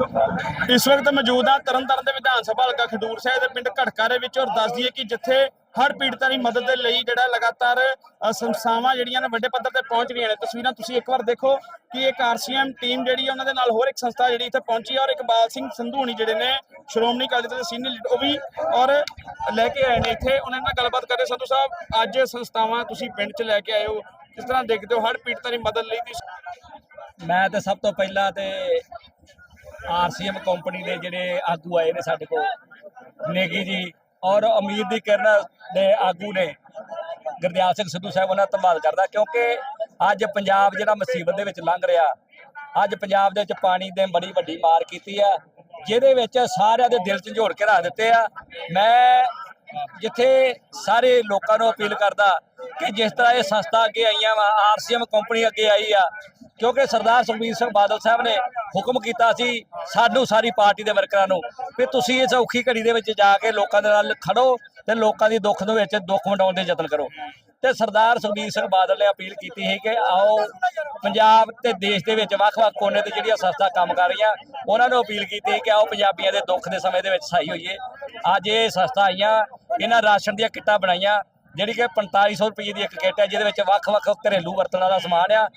ਇਸ ਵਕਤ ਮੌਜੂਦ ਆ ਤਰਨਤਾਰਨ ਦੇ ਵਿਧਾਨ ਸਭਾ ਹਲਕਾ ਖਡੂਰ ਸਾਹਿਬ ਦੇ ਪਿੰਡ ਘੜਕਾ ਦੇ ਵਿੱਚ ਔਰ ਦੱਸ ਦਈਏ ਕਿ ਜਿੱਥੇ ਹੜ੍ਹ ਪੀੜਤਾਂ ਦੀ ਮਦਦ ਦੇ ਲਈ ਜਿਹੜਾ ਲਗਾਤਾਰ ਸੰਸਥਾਵਾਂ ਜਿਹੜੀਆਂ ਨੇ ਵੱਡੇ ਪੱਧਰ ਤੇ ਪਹੁੰਚ ਰਹੀਆਂ ਨੇ। ਤਸਵੀਰਾਂ ਤੁਸੀਂ ਇੱਕ ਵਾਰ ਦੇਖੋ ਕਿ ਇੱਕ ਆਰਸੀਐਮ ਟੀਮ ਜਿਹੜੀ ਹੈ ਉਹਨਾਂ ਦੇ ਨਾਲ ਹੋਰ ਇੱਕ ਸੰਸਥਾ ਜਿਹੜੀ ਇੱਥੇ ਪਹੁੰਚੀ ਹੈ ਔਰ ਇਕਬਾਲ ਸਿੰਘ ਸੰਧੂ ਹੁਣੀ ਜਿਹੜੇ ਨੇ, ਸ਼੍ਰੋਮਣੀ ਅਕਾਲੀ ਦਲ ਦੇ ਸੀਨੀਅਰ ਲੀਡਰ ਉਹ ਵੀ ਔਰ ਲੈ ਕੇ ਆਏ ਨੇ ਇੱਥੇ। ਉਹਨਾਂ ਨਾਲ ਗੱਲਬਾਤ ਕਰ ਰਹੇ ਸੰਧੂ ਸਾਹਿਬ, ਅੱਜ ਸੰਸਥਾਵਾਂ ਤੁਸੀਂ ਪਿੰਡ 'ਚ ਲੈ ਕੇ ਆਏ ਹੋ। ਕਿਸ ਤਰ੍ਹਾਂ ਦੇਖਦੇ ਹੋ ਹਰ ਪੀੜਤਾਂ ਦੀ ਮਦਦ ਲਈ ਤੁਸੀਂ? ਮੈਂ ਤੇ ਸਭ ਤੋਂ ਪਹਿਲਾਂ ਤੇ ਆਰਸੀਐਮ ਕੰਪਨੀ ਦੇ ਜਿਹੜੇ ਆਗੂ ਆਏ ਨੇ ਸਾਡੇ ਕੋਲ, ਨੇਗੀ ਜੀ ਔਰ ਉਮੀਦ ਦੀ ਕਿਰਨ ਦੇ ਆਗੂ ਨੇ, ਗੁਰਦਿਆਲ ਸਿੰਘ ਸਿੱਧੂ ਸਾਹਿਬ ਉਹਨਾਂ ਦਾ ਧੰਨਵਾਦ ਕਰਦਾ ਕਿਉਂਕਿ ਅੱਜ ਪੰਜਾਬ ਜਿਹੜਾ ਮੁਸੀਬਤ ਦੇ ਵਿੱਚ ਲੰਘ ਰਿਹਾ, ਅੱਜ ਪੰਜਾਬ ਦੇ ਵਿੱਚ ਪਾਣੀ ਦੇ ਬੜੀ ਵੱਡੀ ਮਾਰ ਕੀਤੀ ਆ, ਜਿਹਦੇ ਵਿੱਚ ਸਾਰਿਆਂ ਦੇ ਦਿਲ ਝੰਜੋੜ ਕੇ ਰੱਖ ਦਿੱਤੇ ਆ। ਮੈਂ ਜਿੱਥੇ ਸਾਰੇ ਲੋਕਾਂ ਨੂੰ ਅਪੀਲ ਕਰਦਾ ਕਿ ਜਿਸ ਤਰ੍ਹਾਂ ਇਹ ਸੰਸਥਾ ਅੱਗੇ ਆਈਆਂ ਵਾ, ਆਰਸੀਐਮ ਕੰਪਨੀ ਅੱਗੇ ਆਈ ਆ ਕਿਉਂਕਿ ਸਰਦਾਰ ਸੁਖਬੀਰ ਸਿੰਘ ਬਾਦਲ ਸਾਹਿਬ ਨੇ ਹੁਕਮ ਕੀਤਾ ਸੀ ਸਾਨੂੰ ਸਾਰੀ ਪਾਰਟੀ ਦੇ ਵਰਕਰਾਂ ਨੂੰ ਵੀ ਤੁਸੀਂ ਇਸ ਔਖੀ ਘੜੀ ਦੇ ਵਿੱਚ ਜਾ ਕੇ ਲੋਕਾਂ ਦੇ ਨਾਲ ਖੜੋ ਤੇ ਲੋਕਾਂ ਦੀ ਦੁੱਖ ਦੇ ਵਿੱਚ ਦੁੱਖ ਵੰਡਾਉਣ ਦੇ ਯਤਨ ਕਰੋ। ਤੇ ਸਰਦਾਰ ਸੁਖਬੀਰ ਸਿੰਘ ਬਾਦਲ ਨੇ ਅਪੀਲ ਕੀਤੀ ਸੀ ਕਿ ਆਓ ਪੰਜਾਬ ਤੇ ਦੇਸ਼ ਦੇ ਵਿੱਚ ਵੱਖ-ਵੱਖ ਕੋਨੇ ਤੇ ਜਿਹੜੀਆਂ ਸੰਸਥਾ ਕੰਮ ਕਰ ਰਹੀਆਂ, ਉਹਨਾਂ ਨੂੰ ਅਪੀਲ ਕੀਤੀ ਹੈ ਕਿ ਆਓ ਪੰਜਾਬੀਆਂ ਦੇ ਦੁੱਖ ਦੇ ਸਮੇਂ ਦੇ ਵਿੱਚ ਸਹਾਈ ਹੋਈਏ। ਅੱਜ ਇਹ ਸੰਸਥਾ ਆਈਆਂ, ਇਹਨਾਂ ਰਾਸ਼ਨ ਦੀਆਂ ਕਿੱਟਾਂ ਬਣਾਈਆਂ ਜਿਹੜੀ ਕਿ 4500 ਰੁਪਏ ਦੀ ਇੱਕ ਕਿੱਟ ਹੈ, ਜਿਹਦੇ ਵਿੱਚ ਵੱਖ-ਵੱਖ ਘਰੇਲੂ ਵਰਤਣ ਵਾਲਾ ਸਮਾਨ ਆ।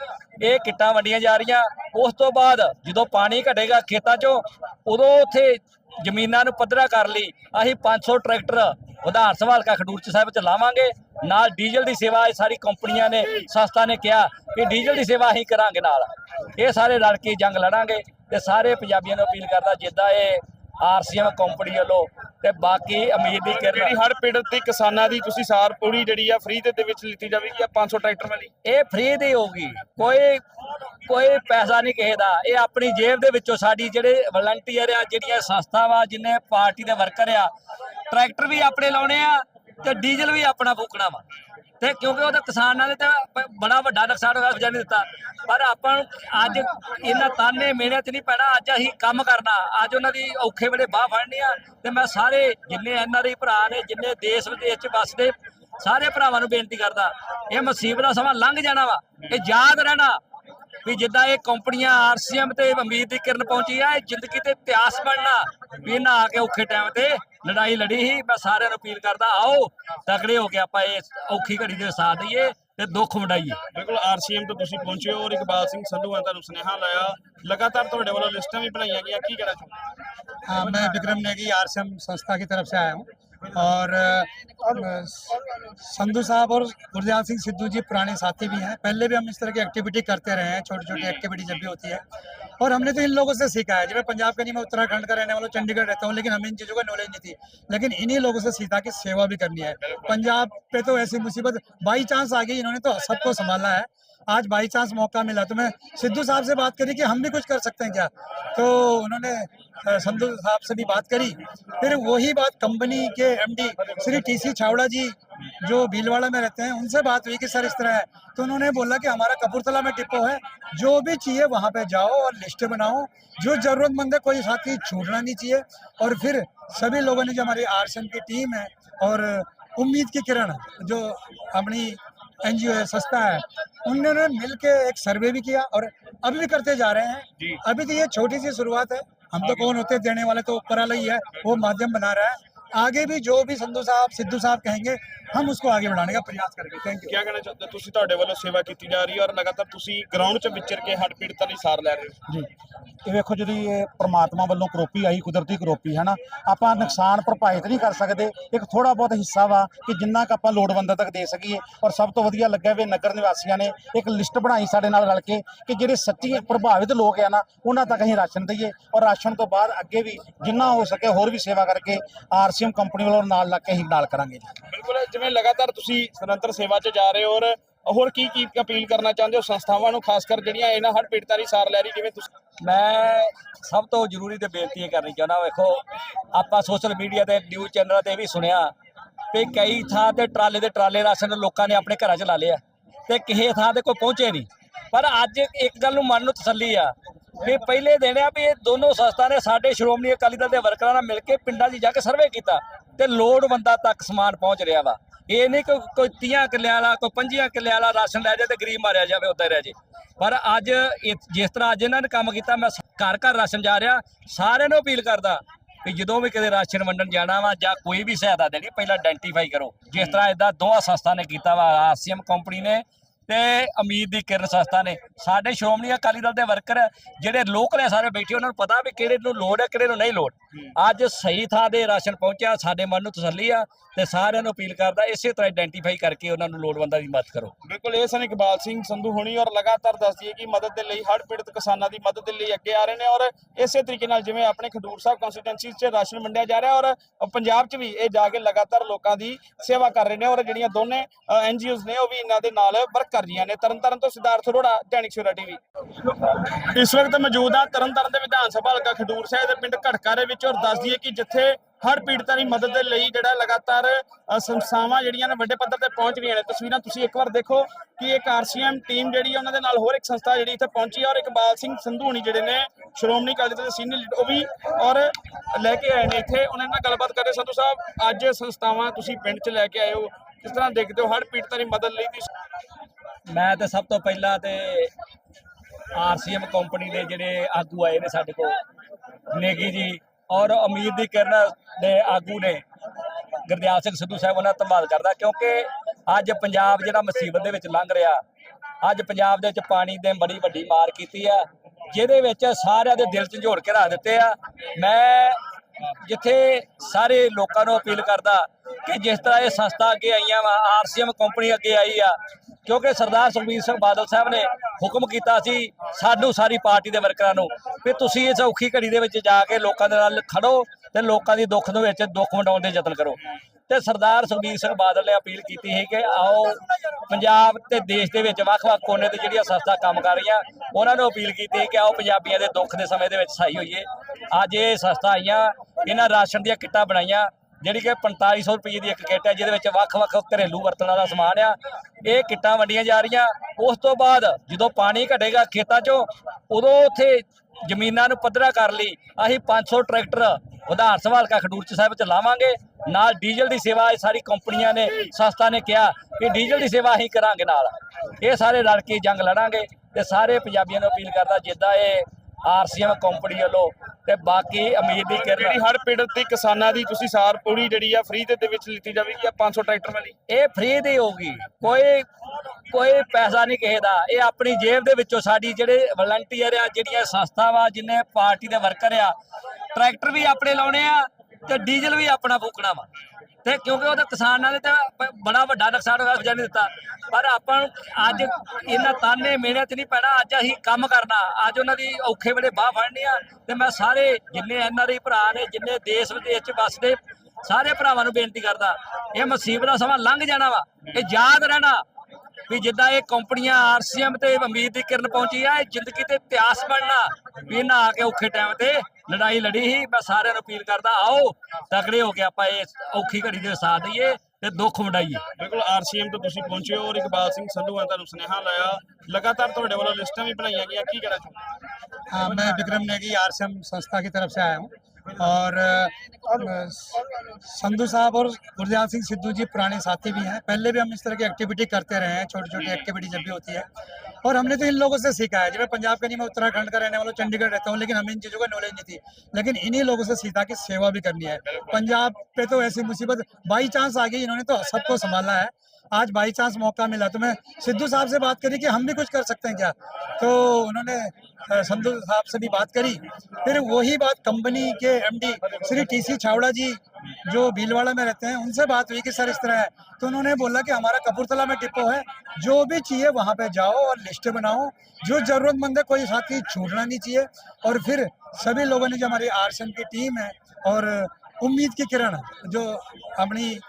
ਇਹ ਕਿੱਟਾਂ ਵੰਡੀਆਂ ਜਾ ਰਹੀਆਂ। ਉਸ ਤੋਂ ਬਾਅਦ ਜਦੋਂ ਪਾਣੀ ਘਟੇਗਾ ਖੇਤਾਂ 'ਚੋਂ, ਉਦੋਂ ਉੱਥੇ ਜ਼ਮੀਨਾਂ ਨੂੰ ਪੱਧਰਾ ਕਰ ਲਈ। ਅਸੀਂ 500 ਟਰੈਕਟਰ ਵਿਧਾਨ ਸਭਾ ਹਲਕਾ ਖਡੂਰ ਚ ਸਾਹਿਬ ਚ ਲਾਵਾਂਗੇ। ਨਾਲ ਡੀਜ਼ਲ ਦੀ ਸੇਵਾ ਇਹ ਸਾਰੀ ਕੰਪਨੀਆਂ ਨੇ, ਸੰਸਥਾ ਨੇ ਕਿਹਾ ਕਿ ਡੀਜ਼ਲ ਦੀ ਸੇਵਾ ਅਸੀਂ ਕਰਾਂਗੇ ਨਾਲ। ਇਹ ਸਾਰੇ ਰਲ ਕੇ ਜੰਗ ਲੜਾਂਗੇ ਤੇ ਸਾਰੇ ਪੰਜਾਬੀਆਂ ਨੂੰ ਅਪੀਲ ਕਰਦਾ ਜਿੱਦਾਂ ਇਹ ਆਰਸੀਐਮ ਕੰਪਨੀ ਵੱਲੋਂ ਤੇ ਬਾਕੀ ਉਮੀਦ ਦੀ ਜਿਹੜੀ ਕਿਰਨ ਹੜ੍ਹ ਪੀੜਤ ਦੀ ਕਿਸਾਨਾਂ ਦੀ ਤੁਸੀਂ ਸਾਰ ਪੂਰੀ ਜਿਹੜੀ ਆ ਫ੍ਰੀ ਦੇ ਵਿੱਚ ਲਿੱਤੀ ਜਾਵੇਗੀ ਆ 500 ਟਰੈਕਟਰ ਵਾਲੀ? ਇਹ ਫ੍ਰੀ ਦੀ ਹੋਊਗੀ। ਕੋਈ ਕੋਈ ਪੈਸਾ ਨਹੀਂ ਕਿਸੇ ਦਾ। ਇਹ ਆਪਣੀ ਜੇਬ ਦੇ ਵਿੱਚੋਂ ਸਾਡੀ ਜਿਹੜੇ ਵਲੰਟੀਅਰ ਆ ਜਿਹੜੀਆਂ ਸੰਸਥਾਵਾਂ ਜਿੰਨੇ ਪਾਰਟੀ ਦੇ ਵਰਕਰ ਆ ਟਰੈਕਟਰ ਵੀ ਆਪਣੇ ਲਾਉਣੇ ਆ ਤੇ ਡੀਜ਼ਲ ਵੀ ਆਪਣਾ ਫੂਕਣਾ ਵਾ। ਤੇ ਕਿਉਂਕਿ ਉਹਦਾ ਕਿਸਾਨਾਂ ਨੇ ਤਾਂ ਬ- ਬੜਾ ਵੱਡਾ ਨੁਕਸਾਨ ਹੋਇਆ ਜਾ ਨਹੀਂ ਦਿੱਤਾ। ਪਰ ਆਪਾਂ ਨੂੰ ਅੱਜ ਇਹਨਾਂ ਤਾਨੇ ਮਿਹਨਤ ਨਹੀਂ ਪੈਣਾ, ਅੱਜ ਅਸੀਂ ਕੰਮ ਕਰਨਾ। ਅੱਜ ਉਹਨਾਂ ਦੀ ਔਖੇ ਵੇਲੇ ਬਾਹ ਫੜਨੀ ਆ, ਤੇ ਮੈਂ ਸਾਰੇ ਜਿੰਨੇ ਐਨਆਰਆਈ ਭਰਾ ਨੇ, ਜਿੰਨੇ ਦੇਸ਼ ਵਿਦੇਸ਼ ਚ ਵੱਸਦੇ ਸਾਰੇ ਭਰਾਵਾਂ ਨੂੰ ਬੇਨਤੀ ਕਰਦਾ, ਇਹ ਮੁਸੀਬਤ ਦਾ ਸਮਾਂ ਲੰਘ ਜਾਣਾ ਵਾ, ਇਹ ਯਾਦ ਰਹਿਣਾ ਵੀ ਜਿੱਦਾਂ ਇਹ ਕੰਪਨੀਆਂ ਆਰਸੀਐਮ ਤੇ ਉਮੀਦ ਦੀ ਕਿਰਨ ਪਹੁੰਚੀ ਆ, ਇਹ ਜ਼ਿੰਦਗੀ ਤੇ ਇਤਿਹਾਸ ਬਣਨਾ, ਵੀ ਇਹਨਾਂ ਆ ਕੇ ਔਖੇ ਟਾਈਮ ਤੇ ਲੜਾਈ ਲੜੀ ਸੀ ਮੈਂ ਸਾਰਿਆਂ ਨੂੰ ਅਪੀਲ ਕਰਦਾ ਆਓ ਤਕੜੇ ਹੋ ਕੇ ਆਪਾਂ ਇਸ ਔਖੀ ਘੜੀ ਦੇ ਸਾਥ ਦਈਏ ਤੇ ਦੁੱਖ ਵੰਡਾਈਏ ਬਿਲਕੁਲ ਆਰਸੀਐਮ ਤੋਂ ਤੁਸੀਂ ਪਹੁੰਚੇ ਹੋ ਔਰ ਇਕਬਾਲ ਸਿੰਘ ਸੰਧੂ ਨੇ ਤੁਹਾਨੂੰ ਸੁਨੇਹਾ ਲਾਇਆ ਲਗਾਤਾਰ ਤੁਹਾਡੇ ਵੱਲੋਂ ਲਿਸਟਾਂ ਵੀ ਬਣਾਈਆਂ ਗਈਆਂ ਕੀ ਕਹਿਣਾ ਚਾਹੁੰਦੇ हाँ मैं विक्रम नेगी आरसीएम संस्था की तरफ से आया हूँ और संधू साहब और गुरदयाल सिंह सिद्धू जी पुराने साथी भी हैं। पहले भी हम इस तरह की एक्टिविटी करते रहे हैं छोटी छोटी एक्टिविटी जब भी होती है। और हमने तो इन लोगों से सीखा है। जब मैं पंजाब का नहीं, मैं उत्तराखंड का रहने वाला चंडीगढ़ रहता हूँ, लेकिन हमें इन चीज़ों का नॉलेज नहीं थी। लेकिन इन्हीं लोगों से सीखा कि सेवा भी करनी है। पंजाब पे तो ऐसी मुसीबत बाई चांस आ गई, इन्होंने तो सबको संभाला है। आज बाई चांस मौका मिला तो मैं सिद्धू साहब से बात करी कि हम भी कुछ कर सकते हैं क्या? तो उन्होंने संधू साहब से भी बात करी। फिर वही बात कंपनी के एमडी श्री टीसी छावड़ा जी, जो भीलवाड़ा में रहते हैं, उनसे बात हुई कि सर इस तरह है। तो उन्होंने बोला कि हमारा कपूरथला में डिपो है, जो भी चाहिए वहाँ पे जाओ और लिस्ट बनाओ। जो जरूरतमंद है, कोई साथी छूटना नहीं चाहिए। और फिर सभी लोगों ने जो हमारी आरसीएम की टीम है और उम्मीद की किरण, जो अपनी एनजीओ है सस्ता है उन्होंने मिल के एक सर्वे भी किया और अभी भी करते जा रहे जी। हैं अभी तो ये छोटी सी शुरुआत है हम तो कौन होते देने वाले तो ऊपर वाला ही है वो माध्यम बना रहा है आगे भी जो भी संधू साहब सिद्धू साहब कहेंगे हम उसको आगे बढ़ाने का प्रयास करेंगे थैंक यू ਕੀ ਕਹਿਣਾ ਚਾਹੁੰਦੇ ਤੁਸੀਂ ਤੁਹਾਡੇ ਵੱਲੋਂ ਸੇਵਾ ਕੀਤੀ ਜਾ ਰਹੀ ਹੈ ਔਰ ਲਗਾਤਾਰ ਤੁਸੀਂ ਗਰਾਊਂਡ 'ਚ ਵਿਚਰ ਕੇ ਹੜ੍ਹ ਪੀੜਤਾਂ ਦੀ ਸਾਰ ਲੈ ਰਹੇ ਹੋ ਜੀ ਇਹ ਵੇਖੋ ਜਿਹੜੀ ਇਹ ਪ੍ਰਮਾਤਮਾ ਵੱਲੋਂ ਕਰੋਪੀ ਆਈ ਕੁਦਰਤੀ ਕਰੋਪੀ ਹੈ ਨਾ ਆਪਾਂ ਨੁਕਸਾਨ ਭਰਪਾਈ ਤਾਂ ਨਹੀਂ ਕਰ ਸਕਦੇ ਇੱਕ ਥੋੜਾ ਬਹੁਤ ਹਿੱਸਾ ਵਾ ਕਿ ਜਿੰਨਾ ਕੁ ਆਪਾਂ ਲੋੜਵੰਦਾਂ ਤੱਕ ਦੇ ਸਕੀਏ ਔਰ ਸਭ ਤੋਂ ਵਧੀਆ ਲੱਗਿਆ ਵੀ ਨਗਰ ਨਿਵਾਸੀਆਂ ਨੇ ਇੱਕ ਲਿਸਟ ਬਣਾਈ ਸਾਡੇ ਨਾਲ ਰਲ ਕੇ ਕਿ ਜਿਹੜੇ ਸੱਚੀ ਪ੍ਰਭਾਵਿਤ ਲੋਕ ਆ ਨਾ ਉਹਨਾਂ ਤੱਕ ਅਸੀਂ ਰਾਸ਼ਨ ਦਈਏ ਔਰ ਰਾਸ਼ਨ ਤੋਂ ਬਾਅਦ ਅੱਗੇ ਵੀ ਜਿੰਨਾ ਹੋ ਸਕੇ ਹੋਰ ਵੀ ਸੇਵਾ ਕਰਕੇ ਆਰਸੀਐਮ ਕੰਪਨੀ ਵੱਲੋਂ ਨਾਲ ਲੱਗ ਕੇ ਅਸੀਂ ਨਾਲ ਕਰਾਂਗੇ ਜੀ। ਬਿਲਕੁਲ ਜਿਵੇਂ ਲਗਾਤਾਰ ਤੁਸੀਂ ਨਿਰੰਤਰ ਸੇਵਾ 'ਚ ਜਾ ਰਹੇ ਹੋ ਔਰ ਹੋਰ ਕੀ ਕੀ ਅਪੀਲ ਕਰਨਾ ਚਾਹੁੰਦੇ ਹੋ ਸੰਸਥਾਵਾਂ ਨੂੰ ਖਾਸ ਕਰ ਜਿਹੜੀਆਂ ਇਹਨਾਂ ਹੜ੍ਹ ਪੀੜਤਾਂ ਦੀ ਸਾਰ ਲੈ ਰਹੀ ਜਿਵੇਂ ਤੁਸੀਂ ਮੈਂ ਸਭ ਤੋਂ ਜ਼ਰੂਰੀ ਤੇ ਬੇਨਤੀ ਇਹ ਕਰਨੀ ਚਾਹੁੰਦਾ ਵੇਖੋ ਆਪਾਂ ਸੋਸ਼ਲ ਮੀਡੀਆ ਤੇ ਨਿਊਜ਼ ਚੈਨਲਾਂ ਤੇ ਵੀ ਸੁਣਿਆ ਵੀ ਕਈ ਥਾਂ ਤੇ ਟਰਾਲੇ ਦੇ ਟਰਾਲੇ ਰਾਸ਼ਨ ਲੋਕਾਂ ਨੇ ਆਪਣੇ ਘਰਾਂ 'ਚ ਲਾ ਲਿਆ ਤੇ ਕਿਸੇ ਥਾਂ ਤੇ ਕੋਈ ਪਹੁੰਚੇ ਨਹੀਂ। ਪਰ ਅੱਜ ਇੱਕ ਗੱਲ ਨੂੰ ਮਨ ਨੂੰ ਤਸੱਲੀ ਆ ਵੀ ਪਹਿਲੇ ਦਿਨ ਆ ਵੀ ਇਹ ਦੋਨੋਂ ਸੰਸਥਾ ਨੇ ਸਾਡੇ ਸ਼੍ਰੋਮਣੀ ਅਕਾਲੀ ਦਲ ਦੇ ਵਰਕਰਾਂ ਨਾਲ ਮਿਲ ਕੇ ਪਿੰਡਾਂ 'ਚ ਜਾ ਕੇ ਸਰਵੇ ਕੀਤਾ ਤੇ ਲੋੜਵੰਦਾਂ ਤੱਕ ਸਮਾਨ ਪਹੁੰਚ ਰਿਹਾ ਵਾ। ਇਹ ਨਹੀਂ ਕਿ ਕੋਈ 30 ਕਿੱਲਿਆਂ ਵਾਲਾ, ਕੋਈ 25 ਕਿੱਲਿਆਂ ਵਾਲਾ ਰਾਸ਼ਨ ਲੈ ਜਾਏ ਤੇ ਗਰੀਬ ਮਾਰਿਆ ਜਾਵੇ, ਉੱਦਾਂ ਰਹਿ ਜੇ। ਪਰ ਅੱਜ ਜਿਸ ਤਰ੍ਹਾਂ ਅੱਜ ਇਹਨਾਂ ਨੇ ਕੰਮ ਕੀਤਾ, ਮੈਂ ਘਰ ਘਰ ਰਾਸ਼ਨ ਜਾ ਰਿਹਾ, ਸਾਰਿਆਂ ਨੂੰ ਅਪੀਲ ਕਰਦਾ ਵੀ ਜਦੋਂ ਵੀ ਕਿਤੇ ਰਾਸ਼ਨ ਵੰਡਣ ਜਾਣਾ ਵਾ ਜਾਂ ਕੋਈ ਵੀ ਸਹਾਇਤਾ ਦੇਣੀ, ਪਹਿਲਾਂ ਆਇਡੈਂਟੀਫਾਈ ਕਰੋ। ਜਿਸ ਤਰ੍ਹਾਂ ਇਦਾਂ ਦੋਹਾਂ ਸੰਸਥਾ ਨੇ ਕੀਤਾ ਵਾ ਆਰਸੀਐਮ ਕੰਪਨੀ ਨੇ ਤੇ ਅਮੀਰ ਦੀ ਕਿਰਨ ਸੰਸਥਾ ਨੇ। ਸਾਡੇ ਸ਼੍ਰੋਮਣੀ ਅਕਾਲੀ ਦਲ ਦੇ ਵਰਕਰ ਜਿਹੜੇ ਲੋਕਲ ਹੈ ਸਾਰੇ ਬੈਠੇ ਉਹਨਾਂ ਨੂੰ ਪਤਾ ਵੀ ਕਿਹੜੇ ਨੂੰ ਲੋੜ ਹੈ ਕਿਹੜੇ ਨੂੰ ਨਹੀਂ ਲੋੜ। ਅੱਜ ਸਹੀ ਥਾਂ ਦੇ ਰਾਸ਼ਨ ਪਹੁੰਚਿਆ ਸਾਡੇ ਮਨ ਨੂੰ ਤਸੱਲੀ ਆ ਤੇ ਸਾਰਿਆਂ ਨੂੰ ਅਪੀਲ ਕਰਦਾ ਇਸੇ ਤਰ੍ਹਾਂ ਆਇਡੈਂਟੀਫਾਈ ਕਰਕੇ ਉਹਨਾਂ ਨੂੰ ਲੋੜਵੰਦਾਂ ਦੀ ਮਦਦ ਕਰੋ। ਬਿਲਕੁਲ ਇਹ ਸਨ ਇਕਬਾਲ ਸਿੰਘ ਸੰਧੂ ਹੋਣੀ ਔਰ ਲਗਾਤਾਰ ਦੱਸਦੀ ਹੈ ਕਿ ਮਦਦ ਦੇ ਲਈ ਹੜ੍ਹ ਪੀੜਤ ਕਿਸਾਨਾਂ ਦੀ ਮਦਦ ਦੇ ਲਈ ਅੱਗੇ ਆ ਰਹੇ ਨੇ ਔਰ ਇਸੇ ਤਰੀਕੇ ਨਾਲ ਜਿਵੇਂ ਆਪਣੇ ਖਡੂਰ ਸਾਹਿਬ ਕੰਸਟੀਟੈਂਸੀ 'ਚ ਰਾਸ਼ਨ ਵੰਡਿਆ ਜਾ ਰਿਹਾ ਔਰ ਪੰਜਾਬ 'ਚ ਵੀ ਇਹ ਜਾ ਕੇ ਲਗਾਤਾਰ ਲੋਕਾਂ ਦੀ ਸੇਵਾ ਕਰ ਰਹੇ ਨੇ ਔਰ ਜਿਹੜੀਆਂ ਦੋਨੇ ਐਨਜੀਓਜ਼ ਨੇ ਉਹ ਵੀ ਇਹਨਾਂ ਦੇ ਨਾਲ ਵਰਕ ਕਰ ਰਹੀਆਂ ਨੇ। ਤਰਨਤਾਰਨ ਤੋਂ ਸਿਧਾਰਥ ਅਰੋੜਾ ਦੈਨਿਕ ਸਵੇਰਾ ਟੀਵੀ। ਇਸ ਵਕਤ ਮੌਜੂਦ ਆ ਤਰਨਤਾਰਨ ਦੇ ਵਿਧਾਨ ਸਭਾ ਹਲਕਾ ਖਡੂਰ ਸਾਹਿਬ ਦੇ ਪਿੰਡ ਘਟਕਾ ਦੇ ਵਿੱਚ ਔਰ ਦੱਸ ਦਈਏ ਕਿ ਜਿੱਥੇ ਹੜ੍ਹ ਪੀੜਤਾਂ ਦੀ ਮਦਦ ਦੇ ਲਈ ਜਿਹੜਾ ਲਗਾਤਾਰ ਸੰਸਥਾਵਾਂ ਜਿਹੜੀਆਂ ਨੇ ਵੱਡੇ ਪੱਧਰ ਤੇ ਪਹੁੰਚ ਰਹੀਆਂ ਨੇ। ਤਸਵੀਰਾਂ ਤੁਸੀਂ ਇੱਕ ਵਾਰ ਦੇਖੋ ਕਿ ਇੱਕ ਆਰਸੀਐਮ ਟੀਮ ਜਿਹੜੀ ਉਹਨਾਂ ਦੇ ਨਾਲ ਹੋਰ ਇੱਕ ਸੰਸਥਾ ਜਿਹੜੀ ਇੱਥੇ ਪਹੁੰਚੀ ਹੈ ਔਰ ਇਕਬਾਲ ਸਿੰਘ ਸੰਧੂਣੀ ਜਿਹੜੇ ਨੇ, ਸ਼੍ਰੋਮਣੀ ਅਕਾਲੀ ਦਲ ਦੇ ਸੀਨੀਅਰ ਲੀਡਰ, ਉਹ ਵੀ ਔਰ ਲੈ ਕੇ ਆਏ ਨੇ ਇੱਥੇ। ਉਹਨਾਂ ਨਾਲ ਗੱਲਬਾਤ ਕਰਦੇ ਸੰਧੂ ਸਾਹਿਬ, ਅੱਜ ਸੰਸਥਾਵਾਂ ਤੁਸੀਂ ਪਿੰਡ 'ਚ ਲੈ ਕੇ ਆਏ ਹੋ। ਕਿਸ ਤਰ੍ਹਾਂ ਦੇਖਦੇ ਹੋ ਹਰ ਪੀੜਤਾਂ ਦੀ ਮਦਦ ਲਈ ਤੁਸੀਂ? ਮੈਂ ਤੇ ਸਭ ਤੋਂ ਪਹਿਲਾਂ ਤੇ ਆਰਸੀਐਮ ਕੰਪਨੀ ਦੇ ਜਿਹੜੇ ਆਗੂ ਆਏ ਨੇ ਸਾਡੇ ਕੋਲ, ਨੇਗੀ ਜੀ, ਔਰ ਉਮੀਦ ਦੀ ਕਿਰਨ ਦੇ ਆਗੂ ਨੇ, ਗੁਰਦਿਆਲ ਸਿੰਘ ਸਿੱਧੂ ਸਾਹਿਬ ਉਹਨਾਂ ਦਾ ਧੰਨਵਾਦ ਕਰਦਾ, ਕਿਉਂਕਿ ਅੱਜ ਪੰਜਾਬ ਜਿਹੜਾ ਮੁਸੀਬਤ ਦੇ ਵਿੱਚ ਲੰਘ ਰਿਹਾ, ਅੱਜ ਪੰਜਾਬ ਦੇ ਵਿੱਚ ਪਾਣੀ ਦੇ ਬੜੀ ਵੱਡੀ ਮਾਰ ਕੀਤੀ ਆ, ਜਿਹਦੇ ਵਿੱਚ ਸਾਰਿਆਂ ਦੇ ਦਿਲ ਝੰਜੋੜ ਕੇ ਰੱਖ ਦਿੱਤੇ ਆ। ਮੈਂ ਜਿੱਥੇ ਸਾਰੇ ਲੋਕਾਂ ਨੂੰ ਅਪੀਲ ਕਰਦਾ ਕਿ ਜਿਸ ਤਰ੍ਹਾਂ ਇਹ ਸੰਸਥਾ ਅੱਗੇ ਆਈਆਂ ਵਾ, ਆਰਸੀਐਮ ਕੰਪਨੀ ਅੱਗੇ ਆਈ ਆ ਕਿਉਂਕਿ ਸਰਦਾਰ ਸੁਖਬੀਰ ਸਿੰਘ ਬਾਦਲ ਸਾਹਿਬ ਨੇ ਹੁਕਮ ਕੀਤਾ ਸੀ ਸਾਨੂੰ ਸਾਰੀ ਪਾਰਟੀ ਦੇ ਵਰਕਰਾਂ ਨੂੰ ਵੀ ਤੁਸੀਂ ਇਸ ਔਖੀ ਘੜੀ ਦੇ ਵਿੱਚ ਜਾ ਕੇ ਲੋਕਾਂ ਦੇ ਨਾਲ ਖੜੋ ਤੇ ਲੋਕਾਂ ਦੀ ਦੁੱਖ ਦੇ ਵਿੱਚ ਦੁੱਖ ਵੰਡਾਉਣ ਦੇ ਯਤਨ ਕਰੋ। ਤੇ ਸਰਦਾਰ ਸੁਖਬੀਰ ਸਿੰਘ ਬਾਦਲ ਨੇ ਅਪੀਲ ਕੀਤੀ ਸੀ ਕਿ ਆਓ, ਪੰਜਾਬ ਤੇ ਦੇਸ਼ ਦੇ ਵਿੱਚ ਵੱਖ-ਵੱਖ ਕੋਨੇ ਤੇ ਜਿਹੜੀਆਂ ਸੰਸਥਾ ਕੰਮ ਕਰ ਰਹੀਆਂ, ਉਹਨਾਂ ਨੂੰ ਅਪੀਲ ਕੀਤੀ ਕਿ ਆਓ ਪੰਜਾਬੀਆਂ ਦੇ ਦੁੱਖ ਦੇ ਸਮੇਂ ਦੇ ਵਿੱਚ ਸਹਾਈ ਹੋਈਏ। ਅੱਜ ਇਹ ਸੰਸਥਾ ਆਈਆਂ, ਇਹਨਾਂ ਰਾਸ਼ਨ ਦੀਆਂ ਕਿੱਟਾਂ ਬਣਾਈਆਂ ਜਿਹੜੀ ਕਿ 4500 ਰੁਪਏ ਦੀ ਇੱਕ ਕਿੱਟ ਹੈ, ਜਿਹਦੇ ਵਿੱਚ ਵੱਖ-ਵੱਖ ਘਰੇਲੂ ਵਰਤਣ ਦਾ ਸਮਾਨ ਆ। ਇਹ ਕਿੱਟਾਂ ਵੰਡੀਆਂ ਜਾ ਰਹੀਆਂ। ਉਸ ਤੋਂ ਬਾਅਦ ਜਦੋਂ ਪਾਣੀ ਘਟੇਗਾ ਖੇਤਾਂ 'ਚੋਂ, ਉਦੋਂ ਉੱਥੇ ਜ਼ਮੀਨਾਂ ਨੂੰ ਪੱਧਰਾ ਕਰ ਲਈ ਅਸੀਂ 500 ਟਰੈਕਟਰ ਵਿਧਾਨ ਸਭਾ ਹਲਕਾ ਖਡੂਰ ਚ ਸਾਹਿਬ ਚ ਲਾਵਾਂਗੇ। ਨਾਲ ਡੀਜ਼ਲ ਦੀ ਸੇਵਾ ਇਹ ਸਾਰੀ ਕੰਪਨੀਆਂ ਨੇ, ਸੰਸਥਾ ਨੇ ਕਿਹਾ ਕਿ ਡੀਜ਼ਲ ਦੀ ਸੇਵਾ ਅਸੀਂ ਕਰਾਂਗੇ ਨਾਲ। ਇਹ ਸਾਰੇ ਰਲ ਕੇ ਜੰਗ ਲੜਾਂਗੇ ਤੇ ਸਾਰੇ ਪੰਜਾਬੀਆਂ ਨੂੰ ਅਪੀਲ ਕਰਦਾ ਜਿੱਦਾਂ ਇਹ ਆਰਸੀਐਮ ਕੰਪਨੀ ਵੱਲੋਂ ਤੇ ਬਾਕੀ ਉਮੀਦ ਦੀ ਜਿਹੜੀ ਕਿਰਨ ਹੜ੍ਹ ਪੀੜਤ ਦੀ ਕਿਸਾਨਾਂ ਦੀ ਤੁਸੀਂ ਸਾਰ ਪੂਰੀ ਜਿਹੜੀ ਆ ਫ੍ਰੀ ਦੇ ਵਿੱਚ ਲਿੱਤੀ ਜਾਵੇਗੀ ਆ 500 ਟਰੈਕਟਰ ਵਾਲੀ? ਇਹ ਫ੍ਰੀ ਦੀ ਹੋਊਗੀ। ਕੋਈ ਕੋਈ ਪੈਸਾ ਨਹੀਂ ਕਿਸੇ ਦਾ। ਇਹ ਆਪਣੀ ਜੇਬ ਦੇ ਵਿੱਚੋਂ ਸਾਡੀ ਜਿਹੜੇ ਵਲੰਟੀਅਰ ਆ ਜਿਹੜੀਆਂ ਸੰਸਥਾਵਾਂ ਜਿੰਨੇ ਪਾਰਟੀ ਦੇ ਵਰਕਰ ਆ ਟਰੈਕਟਰ ਵੀ ਆਪਣੇ ਲਾਉਣੇ ਆ ਤੇ ਡੀਜ਼ਲ ਵੀ ਆਪਣਾ ਫੂਕਣਾ ਵਾ। ਤੇ ਕਿਉਂਕਿ ਉਹਦੇ ਕਿਸਾਨਾਂ ਨੇ ਤਾਂ ਬੜਾ ਵੱਡਾ ਨੁਕਸਾਨ ਹੋਇਆ ਵਜਾ ਨਹੀਂ ਦਿੱਤਾ। ਪਰ ਆਪਾਂ ਨੂੰ ਅੱਜ ਇਹਨਾਂ ਤਾਨੇ ਮਿਹਨਤ ਨਹੀਂ ਪੈਣਾ, ਅੱਜ ਅਸੀਂ ਕੰਮ ਕਰਨਾ। ਅੱਜ ਉਹਨਾਂ ਦੀ ਔਖੇ ਵੇਲੇ ਬਾਹ ਫੜਨੀ ਆ ਤੇ ਮੈਂ ਸਾਰੇ ਜਿੰਨੇ ਐਨਆਰਆਈ ਭਰਾ ਨੇ, ਜਿੰਨੇ ਦੇਸ਼ ਵਿਦੇਸ਼ ਚ ਵੱਸਦੇ, ਸਾਰੇ ਭਰਾਵਾਂ ਨੂੰ ਬੇਨਤੀ ਕਰਦਾ, ਇਹ ਮੁਸੀਬਤ ਦਾ ਸਮਾਂ ਲੰਘ ਜਾਣਾ ਵਾ, ਇਹ ਯਾਦ ਰਹਿਣਾ ਵੀ ਜਿੱਦਾਂ ਇਹ ਕੰਪਨੀਆਂ ਆਰਸੀਐਮ ਤੇ ਉਮੀਦ ਦੀ ਕਿਰਨ ਪਹੁੰਚੀ ਆ, ਇਹ ਜ਼ਿੰਦਗੀ ਤੇ ਇਤਿਹਾਸ ਬਣਨਾ, ਵੀ ਇਹਨਾਂ ਆ ਕੇ ਔਖੇ ਟਾਈਮ ਤੇ ਲੜਾਈ ਲੜੀ ਸੀ ਮੈਂ ਸਾਰਿਆਂ ਨੂੰ ਅਪੀਲ ਕਰਦਾ ਆਓ ਤਕੜੇ ਹੋ ਕੇ ਆਪਾਂ ਇਹ ਔਖੀ ਘੜੀ ਦੇ ਸਾਥ ਦਈਏ ਤੇ ਦੁੱਖ ਵਡਾਈਏ। ਬਿਲਕੁਲ ਆਰਸੀਐਮ ਤੋਂ ਤੁਸੀਂ ਪਹੁੰਚੇ ਹੋ ਔਰ ਇਕਬਾਲ ਸਿੰਘ ਸੰਧੂ ਨੇ ਤੁਹਾਨੂੰ ਸੁਨੇਹਾ ਲਾਇਆ। ਲਗਾਤਾਰ ਤੁਹਾਡੇ ਵੱਲੋਂ ਲਿਸਟਾਂ ਵੀ ਬਣਾਈਆਂ ਗਈਆਂ ਕੀ ਕਹਿਣਾ ਚਾਹੁੰਦਾ ਹਾਂ? ਮੈਂ ਵਿਕਰਮ ਨੇ ਆਰਸੀਐਮ ਸੰਸਥਾ ਦੀ ਤਰਫ ਸੇ ਆਇਆ ਹਾਂ। और संधू साहब और गुरदयाल सिंह सिद्धू जी पुराने साथी भी हैं। पहले भी हम इस तरह की एक्टिविटी करते रहे हैं छोटी छोटी एक्टिविटी जब भी होती है। और हमने तो इन लोगों से सीखा है। जब मैं पंजाब का नहीं, मैं उत्तराखंड का रहने वाला चंडीगढ़ रहता हूँ, लेकिन हमें इन चीज़ों का नॉलेज नहीं थी। लेकिन इन्हीं लोगों से सीखा कि सेवा भी करनी है। पंजाब पे तो ऐसी मुसीबत बाई चांस आ गई, इन्होंने तो सबको संभाला है। आज बाई चांस मौका मिला तो मैं सिद्धू साहब से बात करी कि हम भी कुछ कर सकते हैं क्या? तो उन्होंने संधू साहब से भी बात करी। फिर वही बात कंपनी के एमडी श्री टीसी छावड़ा जी जो भीलवाड़ा में रहते हैं उनसे बात हुई कि सर इस तरह है। तो उन्होंने बोला कि हमारा कपूरथला में डिपो है। जो भी चाहिए वहाँ पे जाओ और लिस्ट बनाओ। जो जरूरतमंद है कोई साथी छूटना नहीं चाहिए। और फिर सभी लोगों ने जो हमारी आरसीएम की टीम है और उम्मीद की किरण जो अपनी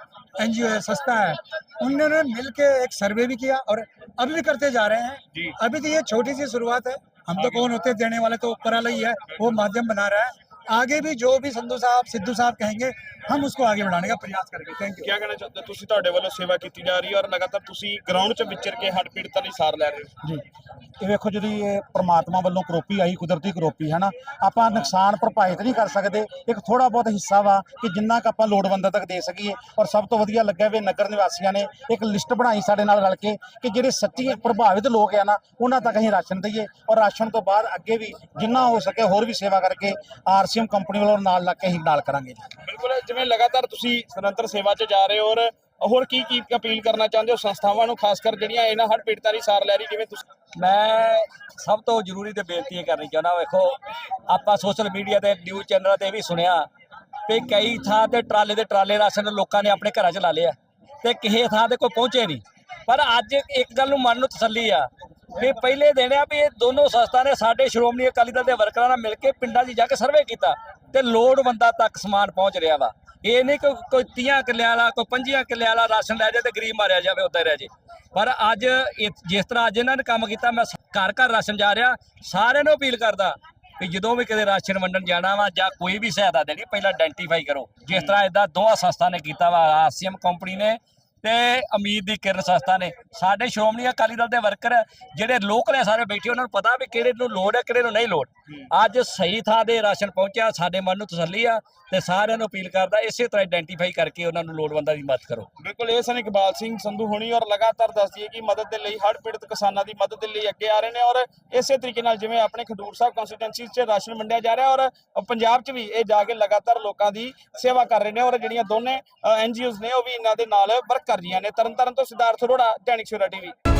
एनजीओ है संस्था है उन्होंने मिल के एक सर्वे भी किया और अभी भी करते जा रहे हैं। अभी तो ये छोटी सी शुरुआत है। हम तो कौन होते हैं देने वाले तो ऊपर वाला ही है वो माध्यम बना रहा है आगे भी जो भी संधू साहब सिद्धू साहब कहेंगे हम उसको आगे बढ़ाने का प्रयास करेंगे थैंक यू ਕੀ ਕਹਿਣਾ ਚਾਹੁੰਦੇ ਹੋ? ਤੁਸੀਂ ਤੁਹਾਡੇ ਵੱਲੋਂ ਸੇਵਾ ਕੀਤੀ ਜਾ ਰਹੀ ਹੈ ਔਰ ਲਗਾਤਾਰ ਤੁਸੀਂ ਗਰਾਊਂਡ 'ਚ ਵਿਚਰ ਕੇ ਹੜ੍ਹ ਪੀੜਤਾਂ ਦੀ ਸਾਰ ਲੈ ਰਹੇ ਹੋ ਜੀ ਇਹ ਵੇਖੋ ਜਿਹੜੀ ਇਹ ਪ੍ਰਮਾਤਮਾ ਵੱਲੋਂ ਕਰੋਪੀ ਆਈ ਕੁਦਰਤੀ ਕਰੋਪੀ ਹੈ ਨਾ ਆਪਾਂ ਨੁਕਸਾਨ ਭਰਪਾਈ ਤਾਂ ਨਹੀਂ ਕਰ ਸਕਦੇ ਇੱਕ ਥੋੜਾ ਬਹੁਤ ਹਿੱਸਾ ਵਾ ਕਿ ਜਿੰਨਾ ਕੁ ਆਪਾਂ ਲੋੜਵੰਦਾਂ ਤੱਕ ਦੇ ਸਕੀਏ ਔਰ ਸਭ ਤੋਂ ਵਧੀਆ ਲੱਗਾ ਵੀ ਨਗਰ ਨਿਵਾਸੀਆਂ ਨੇ ਇੱਕ ਲਿਸਟ ਬਣਾਈ ਸਾਡੇ ਨਾਲ ਰਲ ਕੇ ਕਿ ਜਿਹੜੇ ਸੱਚੀ ਪ੍ਰਭਾਵਿਤ ਲੋਕ ਆ ਨਾ ਉਹਨਾਂ ਤੱਕ ਅਸੀਂ ਰਾਸ਼ਨ ਦਈਏ ਔਰ ਰਾਸ਼ਨ ਤੋਂ ਬਾਅਦ ਅੱਗੇ ਵੀ ਜਿੰਨਾ ਹੋ ਸਕੇ ਹੋਰ ਵੀ ਸੇਵਾ ਕਰਕੇ ਆਰਸੀਐਮ ਕੰਪਨੀ ਵੱਲੋਂ ਨਾਲ ਲੱਗ ਕੇ ਅਸੀਂ ਨਾਲ ਕਰਾਂਗੇ ਬਿਲਕੁਲ ਜਿਵੇਂ ਲਗਾਤਾਰ ਤੁਸੀਂ ਨਿਰੰਤਰ ਸੇਵਾ 'ਚ ਜਾ ਰਹੇ ਹੋ ਔਰ ਹੋਰ ਕੀ ਕੀ ਅਪੀਲ ਕਰਨਾ ਚਾਹੁੰਦੇ ਹੋ ਸੰਸਥਾਵਾਂ ਨੂੰ ਖਾਸ ਕਰ ਜਿਹੜੀਆਂ ਇਹਨਾਂ ਹੜ੍ਹ ਪੀੜਤਾਂ ਦੀ ਸਾਰ ਲੈ ਰਹੀ ਜਿਵੇਂ ਤੁਸੀਂ ਮੈਂ ਸਭ ਤੋਂ ਜ਼ਰੂਰੀ ਤੇ ਬੇਨਤੀ ਕਰਨੀ ਚਾਹੁੰਦਾ ਵੇਖੋ ਆਪਾਂ ਸੋਸ਼ਲ ਮੀਡੀਆ ਤੇ ਨਿਊਜ਼ ਚੈਨਲਾਂ ਤੇ ਵੀ ਸੁਣਿਆ ਕਿ ਕਈ ਥਾਂ ਤੇ ਟਰਾਲੇ ਦੇ ਟਰਾਲੇ ਰਾਸ਼ਨ ਲੋਕਾਂ ਨੇ ਆਪਣੇ ਘਰਾਂ 'ਚ ਲਾ ਲਿਆ ਤੇ ਕਿਸੇ ਥਾਂ ਤੇ ਕੋਈ ਪਹੁੰਚੇ ਨਹੀਂ। ਪਰ ਅੱਜ ਇੱਕ ਗੱਲ ਨੂੰ ਮਨ ਨੂੰ ਤਸੱਲੀ ਆ ਵੀ ਪਹਿਲੇ ਦਿਨ ਆ ਵੀ ਇਹ ਦੋਨੋਂ ਸੰਸਥਾ ਨੇ ਸਾਡੇ ਸ਼੍ਰੋਮਣੀ ਅਕਾਲੀ ਦਲ ਦੇ ਵਰਕਰਾਂ ਨਾਲ ਮਿਲ ਕੇ ਪਿੰਡਾਂ 'ਚ ਜਾ ਕੇ ਸਰਵੇ ਕੀਤਾ ਤੇ ਲੋੜਵੰਦਾਂ ਤੱਕ ਸਮਾਨ ਪਹੁੰਚ ਰਿਹਾ ਵਾ। ਇਹ ਨਹੀਂ ਕਿ ਕੋਈ 30 ਕਿੱਲਿਆਂ ਵਾਲਾ, ਕੋਈ 25 ਕਿੱਲਿਆਂ ਵਾਲਾ ਰਾਸ਼ਨ ਲੈ ਜਾਏ ਤੇ ਗਰੀਬ ਮਾਰਿਆ ਜਾਵੇ, ਉੱਦਾਂ ਰਹਿ ਜੇ ਪਰ ਅੱਜ ਜਿਸ ਤਰ੍ਹਾਂ ਅੱਜ ਇਹਨਾਂ ਨੇ ਕੰਮ ਕੀਤਾ, ਮੈਂ ਘਰ ਘਰ ਰਾਸ਼ਨ ਜਾ ਰਿਹਾ, ਸਾਰਿਆਂ ਨੂੰ ਅਪੀਲ ਕਰਦਾ ਕਿ ਜਦੋਂ ਵੀ ਕਿਤੇ ਰਾਸ਼ਨ ਵੰਡਣ ਜਾਣਾ ਵਾ ਜਾਂ ਕੋਈ ਵੀ ਸਹਾਇਤਾ ਦੇਣੀ, ਪਹਿਲਾਂ ਆਇਡੈਂਟੀਫਾਈ ਕਰੋ। ਜਿਸ ਤਰ੍ਹਾਂ ਇਦਾਂ ਦੋਹਾਂ ਸੰਸਥਾ ਨੇ ਕੀਤਾ ਵਾ ਆਸੀਐਮ ਕੰਪਨੀ ਨੇ ਤੇ ਅਮੀਰ ਦੀ ਕਿਰਨ ਸੰਸਥਾ ਨੇ। ਸਾਡੇ ਸ਼੍ਰੋਮਣੀ ਅਕਾਲੀ ਦਲ ਦੇ ਵਰਕਰ ਜਿਹੜੇ ਲੋਕਲ ਹੈ ਸਾਰੇ ਬੈਠੇ, ਉਹਨਾਂ ਨੂੰ ਪਤਾ ਵੀ ਕਿਹੜੇ ਨੂੰ ਲੋੜ ਹੈ, ਕਿਹੜੇ ਨੂੰ ਨਹੀਂ ਲੋੜ। ਅੱਜ ਸਹੀ ਥਾਂ ਦੇ ਰਾਸ਼ਨ ਪਹੁੰਚਿਆ, ਸਾਡੇ ਮਨ ਨੂੰ ਤਸੱਲੀ ਆ ਤੇ ਸਾਰਿਆਂ ਨੂੰ ਅਪੀਲ ਕਰਦਾ, ਇਸੇ ਤਰ੍ਹਾਂ ਆਇਡੈਂਟੀਫਾਈ ਕਰਕੇ ਉਹਨਾਂ ਨੂੰ ਲੋੜਵੰਦਾਂ ਦੀ ਮਦਦ ਕਰੋ। ਬਿਲਕੁਲ, ਇਹ ਸਨ ਇਕਬਾਲ ਸਿੰਘ ਸੰਧੂ ਹੋਣੀ ਔਰ ਲਗਾਤਾਰ ਦੱਸਦੀ ਹੈ ਕਿ ਮਦਦ ਦੇ ਲਈ ਹੜ੍ਹ ਪੀੜਤ ਕਿਸਾਨਾਂ ਦੀ ਮਦਦ ਦੇ ਲਈ ਅੱਗੇ ਆ ਰਹੇ ਨੇ ਔਰ ਇਸੇ ਤਰੀਕੇ ਨਾਲ ਜਿਵੇਂ ਆਪਣੇ ਖਡੂਰ ਸਾਹਿਬ ਕੰਸਟੀਟੈਂਸੀ 'ਚ ਰਾਸ਼ਨ ਵੰਡਿਆ ਜਾ ਰਿਹਾ ਔਰ ਪੰਜਾਬ 'ਚ ਵੀ ਇਹ ਜਾ ਕੇ ਲਗਾਤਾਰ ਲੋਕਾਂ ਦੀ ਸੇਵਾ ਕਰ ਰਹੇ ਨੇ ਔਰ ਜਿਹੜੀਆਂ ਦੋਨੇ ਐਨਜੀਓਜ਼ ਨੇ ਉਹ ਵੀ ਇਹਨਾਂ ਦੇ ਨਾਲ ਵਰਕ ਕਰ ਰਹੀਆਂ ਨੇ। ਤਰਨਤਾਰਨ ਤੋਂ ਸਿਧਾਰਥ ਅਰੋੜਾ ਦੈਨਿਕ ਸਵੇਰਾ ਟੀਵੀ।